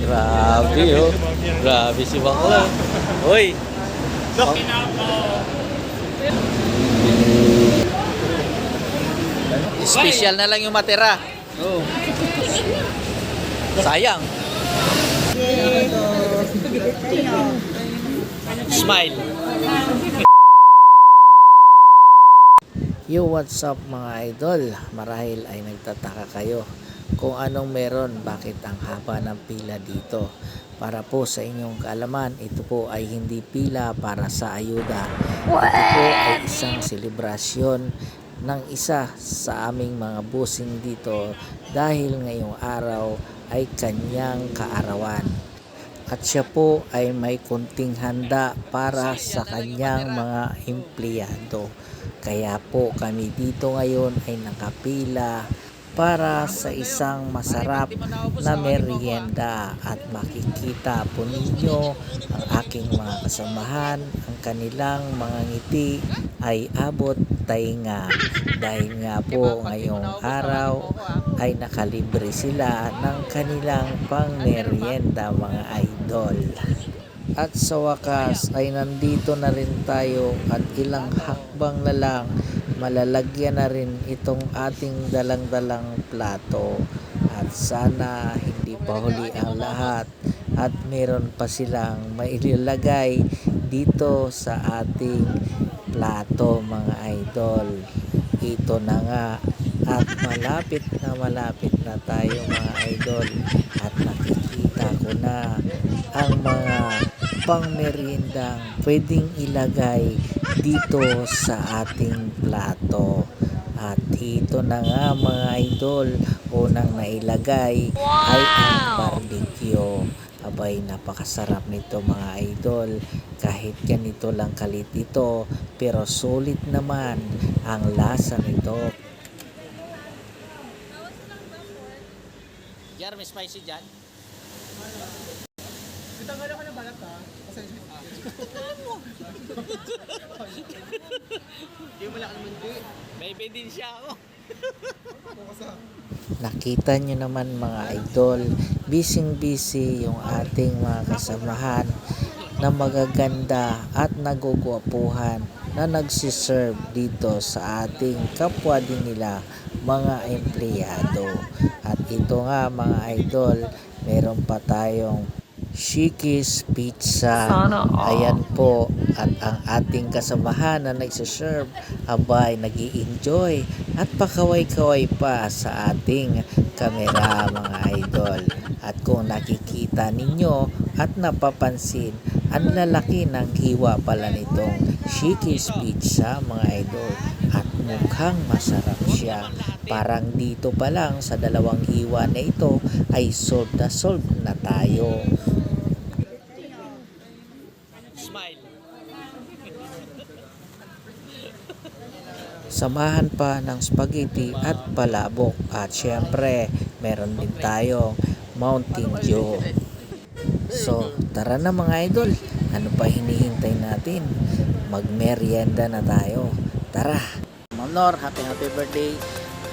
Grabe oh. Grabe si Bakla. Hoy. Special na lang yung matira. Oo. Sayang. Smile. Yo, what's up mga idol? Marahil ay nagtataka kayo kung anong meron, bakit ang haba ng pila dito. Para po sa inyong kaalaman, ito po ay hindi pila para sa ayuda. Ito po ay isang selebrasyon ng isa sa aming mga busing dito dahil ngayong araw ay kanyang kaarawan. At siya po ay may kunting handa para sa kanyang mga empleyado. Kaya po kami dito ngayon ay nakapila para sa isang masarap na merienda. At makikita po ninyo ang aking mga kasamahan, ang kanilang mga ngiti ay abot tainga. Dahil nga po ngayong araw ay nakalibre sila ng kanilang pang merienda mga idol. At sa wakas ay nandito na rin tayo at ilang hakbang na lang malalagyan na rin itong ating dalang-dalang plato. At sana hindi pa huli ang lahat at meron pa silang mailalagay dito sa ating plato mga idol. Ito na nga at malapit na malapit na tayo mga idol at nakikita ko na ang mga pangmeriendang pwedeng ilagay dito sa ating plato. At ito na nga mga idol, unang nailagay ay ang barbecue. Abay, napakasarap nito mga idol. Kahit ganito lang kalit ito, pero sulit naman ang lasa nito. Jar, may spicy dyan? Bitanggal ako ng balat ha. Pasensya ka. Hindi mo lang naman di. May ebidensya ako. Nakita nyo naman mga idol, busy-busy yung ating mga kasamahan na magaganda at nagugwapuhan na nagsiserve dito sa ating kapwa din nila mga empleyado. At ito nga mga idol, meron pa tayong Shikis Pizza. Ayan po. At ang ating kasamahan na nagsiserve, abay, nag enjoy at pakaway-kaway pa sa ating kamera mga idol. At kung nakikita ninyo at napapansin, ang lalaki ng hiwa pala nitong Shikis Pizza mga idol. Mukhang masarap siya. Parang dito pa lang sa dalawang hiwa na ito ay sold na sold na tayo. Smile. Samahan pa ng spaghetti at palabok. At syempre, meron din tayo Mountain Dew. So, tara na mga idol. Ano pa hinihintay natin? Magmerienda na tayo. Tara! Manor, happy happy birthday.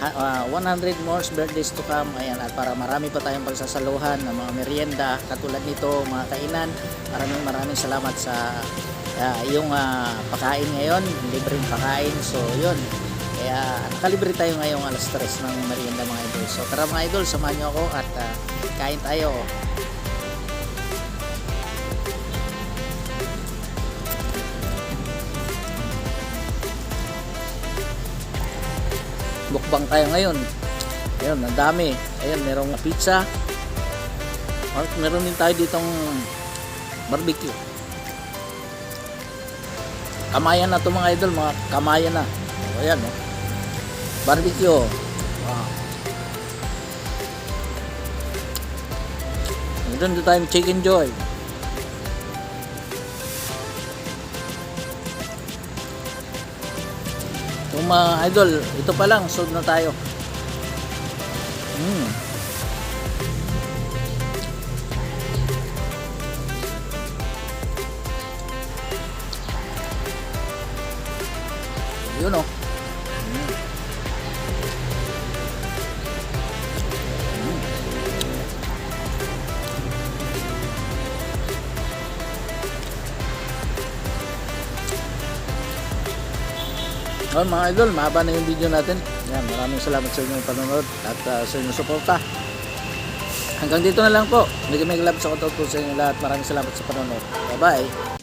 Ah, 100 more birthdays to come. Ayan, at para marami pa tayong pagsasaluhan ng mga merienda katulad nito, mga kainan. Maraming maraming salamat sa ah, yung ah, pagkain ngayon, libreng pagkain. So, yun. Kaya nakalibre tayo ngayong alas 3 ng merienda mga idol. So, tara mga idol, samahan nyo ako at ah, kain tayo. Mukbang tayo ngayon. Ayun, ang dami. Ayun, merong pizza. At meron din tayo ditong barbecue. Kamayan na to mga idol, mga kamayan na. O yan, no? Barbecue. Wow. Meron din tayong chicken joy. Yung mga idol, ito pa lang, sold na tayo. Mm. Yun o. Mm. Oh, mga idol, mahaba na yung video natin. Yan, maraming salamat sa inyong panonood at uh, sa inyong suporta. Hanggang dito na lang po. Mega mega love sa po sa inyo lahat. Maraming salamat sa panonood. Bye-bye.